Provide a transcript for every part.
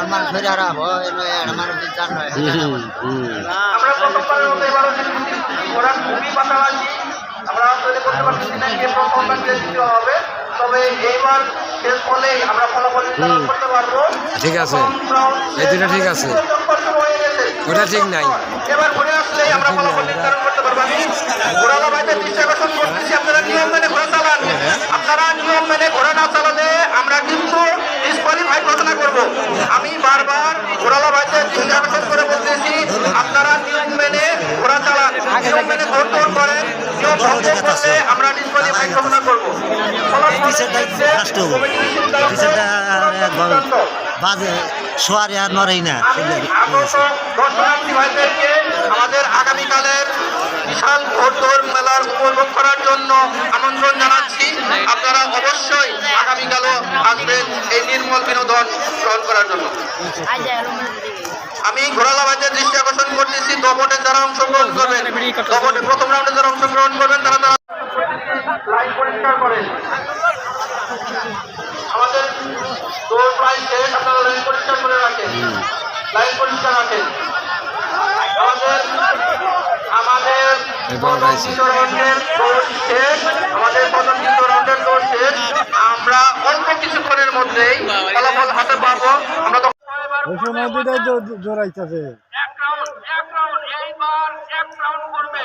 আমার হয় আমার জান হুম, হুম। আমরা প্রথমবারের মতো এবারও ওরা খুবই পাশাপাশি আমরা তৈরি করতে পারতেছি না কে প্রথম বা হবে তবে এইবার শেষ হলেই আমরা ফলাফল করতে পারব ঠিক আছে। এই দুটা ঠিক আছে। হয়ে। ওটা ঠিক নাই। এবার ঘুরে আসলেই আমরা ফলাফল নির্ধারণ করতে পারব আমি ঘোরালা বাইতে দৃষ্টি আকর্ষণ করতেছি আপনারা নিয়ম মেনে ঘোরা চালান আপনারা নিয়ম মেনে ঘোরা না চালালে আমরা কিন্তু ডিসকোয়ালিফাই ঘোষণা করব। আমি বারবার ঘোরালা বাইতে দৃষ্টি আকর্ষণ করে বলতেছি আপনারা নিয়ম মেনে ঘোরা চালান। নিয়ম মেনে ঘোর দৌড় করেন নিয়ম ভঙ্গ করলে আমরা ডিসকোয়ালিফাই ঘোষণা করব। সোয়ারে আর নড়েই না। আমাদের আগামীকালের বিশাল ঘোরদৌড় মেলার উপভোগ করার জন্য আমন্ত্রণ জানাচ্ছি। আপনারা অবশ্যই আগামীকালও আসবেন এই নির্মল বিনোদন গ্রহণ করার জন্য। আমি ঘোরালা ভাইদের দৃষ্টি আকর্ষণ করতেছি। দপটে যারা অংশগ্রহণ করবেন দপটে প্রথম রাউন্ডে যারা অংশগ্রহণ করবেন, তারা তারা পরিষ্কার করেন। আমাদের দৌড় প্রায় শেষ আপনারা লাইন পরিষ্কার করে রাখেন। লাইন পরিষ্কার রাখেন। আমাদের আমাদের রাইছে। দ্বিতীয় রাউন্ডের দৌড় শেষ। আমাদের প্রথম দ্বিতীয় রাউন্ডের দৌড় শেষ। আমরা অল্প কিছুক্ষণের মধ্যেই ফলাফল হাতে পাবো। আমরা তখন জোরাইতেছে। এক রাউন্ড এক রাউন্ড এইবার এক রাউন্ড করবে।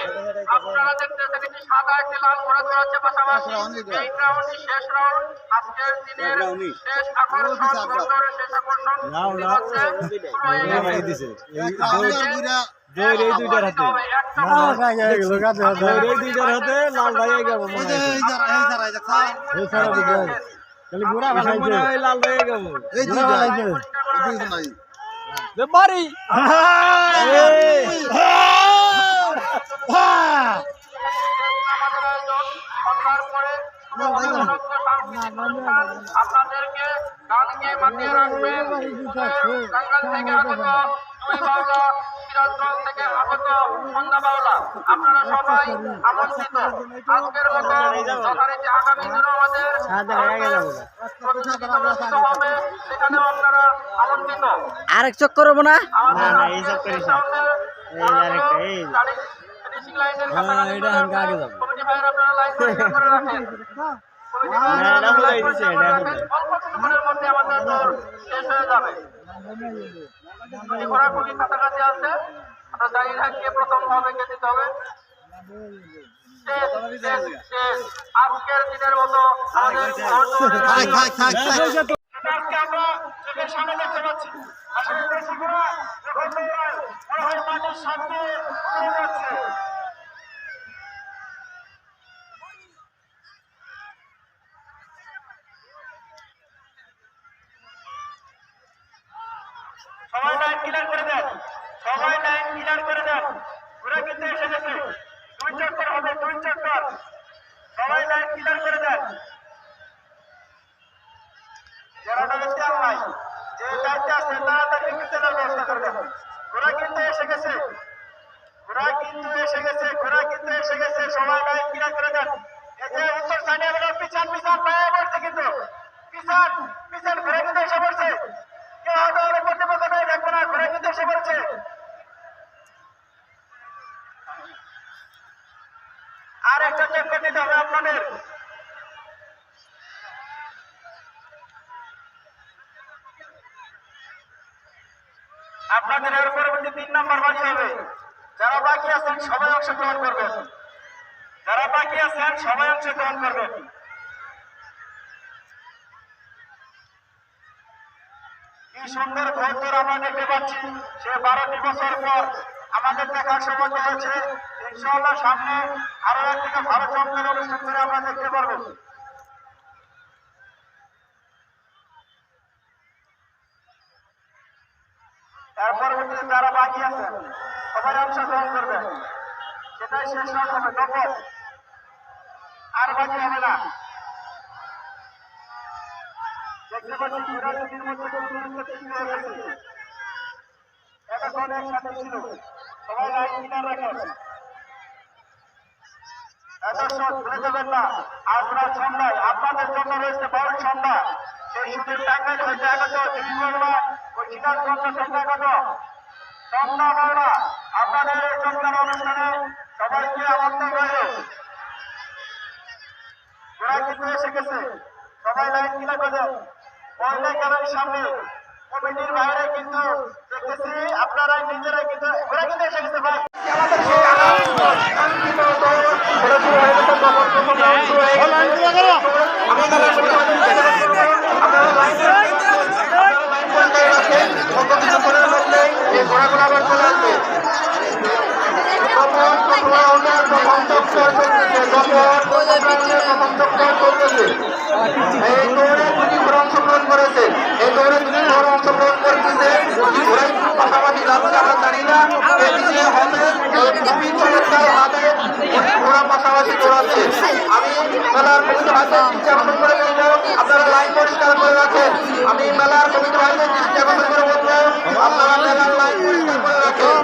আপনারা দেখতে দেখেছি সাদা একটি লাল ঘোড়া দৌড়াচ্ছে পাশাপাশি এই রাউন্ডই শেষ রাউন্ড আজকের দিনের শেষ আকর্ষণ শেষ আকর্ষণ হয়ে এই দুইটার হাতে হয়ে এই দুইটার হাতে লাল গেল মনে হয় খালি বুড়া লাল ভাই হয়ে গেল এই দুইটা আয়োজন পরে আপনাদেরকে গানকে মাতিয়ে রাখবেন। থেকে আগত দুই বাউলা সিরাজগঞ্জ থেকে আগত সন্ধ্যা বাউলা আপনারা সবাই আমন্ত্রিত। আজকের মতো যথারীতি আগামী দিনও আমাদের প্রতিযোগিতা অনুষ্ঠিত হবে। সেখানেও আপনারা আমন্ত্রিত। আরেক চক করব না? আমাদের এই না। এই আরেকটা, এই। হ্যাঁ, কাছাকাছি হয়ে আছে আমরা জানি না কে প্রথম হবে কে দিতে হবে। আজকের দিনের মতো আমাদের আজকে আমরা চোখের সামনে দেখতে পাচ্ছি। আসলে যখন মনে হয় মাটির সামনে যাচ্ছে। সবাই লাইন ক্লিয়ার করে দেন। সবাই লাইন ক্লিয়ার করে দেন। ঘুরে কিন্তু এসে গেছে। দুই চক্কর হবে, দুই চক্কর। সবাই লাইন ক্লিয়ার করে দেন। যারা ব্যক্তি নাই আছে তাড়াতাড়ি কিন্তু এসে গেছে। ঘোড়া কিন্তু এসে গেছে, ঘোড়া কিন্তু এসে গেছে। সবাই লাইন ক্লিয়ার করে দেন। এতে উত্তর সাইডে পিছান পিছান, পায়ে পড়ছে কিন্তু। পিছান। কিন্তু আর একটা করে দিতে হবে আপনাদের। আপনাদের এর পরবর্তী তিন নম্বর বাজি হবে। যারা বাকি আছেন, সবাই অংশগ্রহণ করবেন। যারা বাকি আছেন, সবাই অংশগ্রহণ করবেন। কি সুন্দর ঘোর আমরা দেখতে পাচ্ছি। সে বারোটি বছর পর আমাদের দেখার সৌভাগ্য হয়েছে ইনশাআল্লাহ সামনে আরও এক থেকে ভালো চমকের অনুষ্ঠান করে আমরা দেখতে পারব। এর পরবর্তীতে যারা বাকি আছেন, সবাই অংশগ্রহণ করবেন। সেটাই শেষ হবে নকল আর বাকি হবে না দেখতে পাচ্ছি ঘোড়া নদীর মধ্যে খুব দূরত্ব সৃষ্টি হয়ে গেছে এতক্ষণ একসাথে ছিল সবাই লাইন কিনার রাখেন দর্শক ভুলে যাবেন না রাত সন্ধ্যায় আপনাদের জন্য রয়েছে বাউল সন্ধ্যা সেই সুযোগ টাঙ্গাইল হয়েছে আগত বাংলা পঞ্চাশ পঞ্চাশ সংখ্যা কত সন্ধ্যা নয়টা আপনাদের এই চমৎকার অনুষ্ঠানে সবাইকে আমন্ত্রণ রইল ওরা কিন্তু এসে গেছে। সবাই লাইন কিনা বাজান গ্যালারির সামনে কমিটির বাইরে কিন্তু দেখতেছি আপনারা নিজেরাই কিন্তু অংশগ্রহণ করেছে এই দৌড়ে দুটি ঘোড়া অংশগ্রহণ করতেছে দুটি ঘোড়াই পাশাপাশি যাচ্ছে আমরা জানি না কে হবে খুবই চমৎকার ভাবে ঘোড়া পাশাপাশি দৌড়াচ্ছে আমি মেলার দৃষ্টি আকর্ষণ করে বলব আপনারা লাইন পরিষ্কার করে রাখেন আমি মেলার দৃষ্টি আকর্ষণ করে বলব আপনারা মেলার লাইন পরিষ্কার করে রাখেন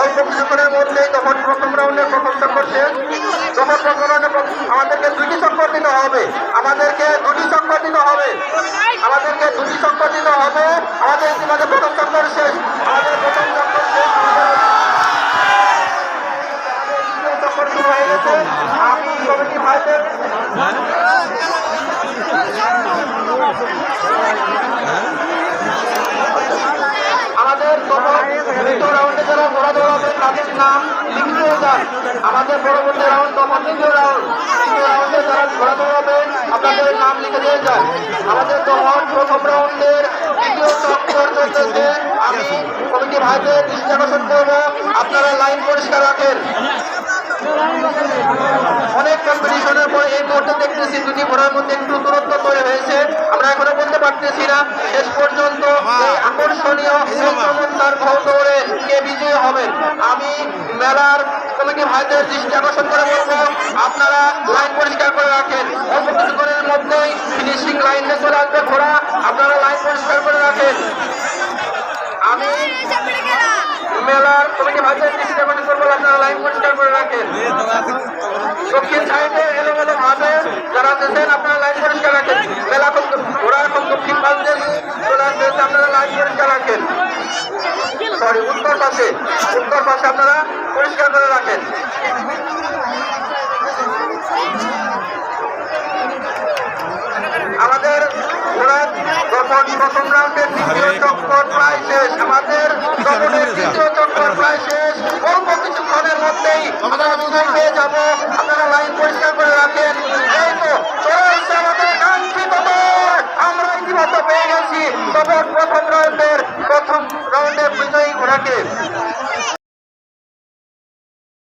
অল্প কিছুক্ষণের মধ্যেই তখন প্রথম রাউন্ডের প্রথম চক্কর শেষ তখন প্রথম রাউন্ডে আমাদেরকে দুটি চক্কর দিতে হবে। আমাদেরকে দুটি চক্কর দিতে হবে। আমাদেরকে দুটি চক্কর দিতে হবে। আমাদের ইতিমধ্যে প্রথম চক্কর শেষ আমাদের প্রথম চক্কর শেষ আমাদের চক্কর শুরু হয়ে গেছে আমি কমিটি ভাইদের আমাদের তখন দ্বিতীয় রাউন্ডে যারা ঘোড়া দৌড়াবে তাদের নাম লিখিত যান আমাদের পরবর্তী রাউন্ড তখন দ্বিতীয় রাউন্ড। রাউন্ডে যারা ঘোড়া দৌড়াবে আপনাদের নাম লিখে দিয়ে যান। আমাদের তখন প্রথম রাউন্ডের আপনারা লাইন পরিষ্কার রাখেন। অনেক কম্পিটিশনের পরে এই মুহূর্তে দেখতেছি দুটি ঘোড়ার মধ্যে একটু দূরত্ব তৈরি হয়েছে। আমরা এখনও বলতে পারতেছি না। শেষ পর্যন্ত আকর্ষণীয় এই চমৎকার ঘোড় দৌড়ে কে হবেন। আমি মেলার কমিটি ভাইদের দৃষ্টি আকর্ষণ করে বলব, আপনারা লাইন পরিষ্কার করে রাখেন। অল্প কিছুক্ষণের মধ্যেই ফিনিশিং লাইনে চলে আসবে ঘোড়া। আপনারা লাইন পরিষ্কার করে রাখেন। আমি মেলার কমিটি ভাইদের দৃষ্টি আকর্ষণ করব, আপনারা লাইন পরিষ্কার করে রাখেন। দক্ষিণ সাইডে এলোমেলো ভাবে যারা আছেন, আপনারা লাইন পরিষ্কার রাখেন। মেলা ঘোড়া এখন দক্ষিণ পাশে চলে আসতেছে আপনারা লাইন পরিষ্কার রাখেন। সরি উত্তর পাশে। উত্তর পাশে আপনারা পরিষ্কার করে রাখেন। আমাদের ঘোড়া যখন প্রথম রাউন্ডের দ্বিতীয় চক্কর প্রায় শেষ আমাদের দমনের দ্বিতীয় চক্কর প্রায় শেষ অল্প কিছুক্ষণের মধ্যেই আমরা বিদায় পেয়ে যাব। আপনারা লাইন পরিষ্কার করে রাখেন। এই তো চলে আসছে। ইতিমধ্যে পেয়ে গেছি। তবে প্রথম রাউন্ডের প্রথম রাউন্ডের বিজয়ী ঘোড়াকে।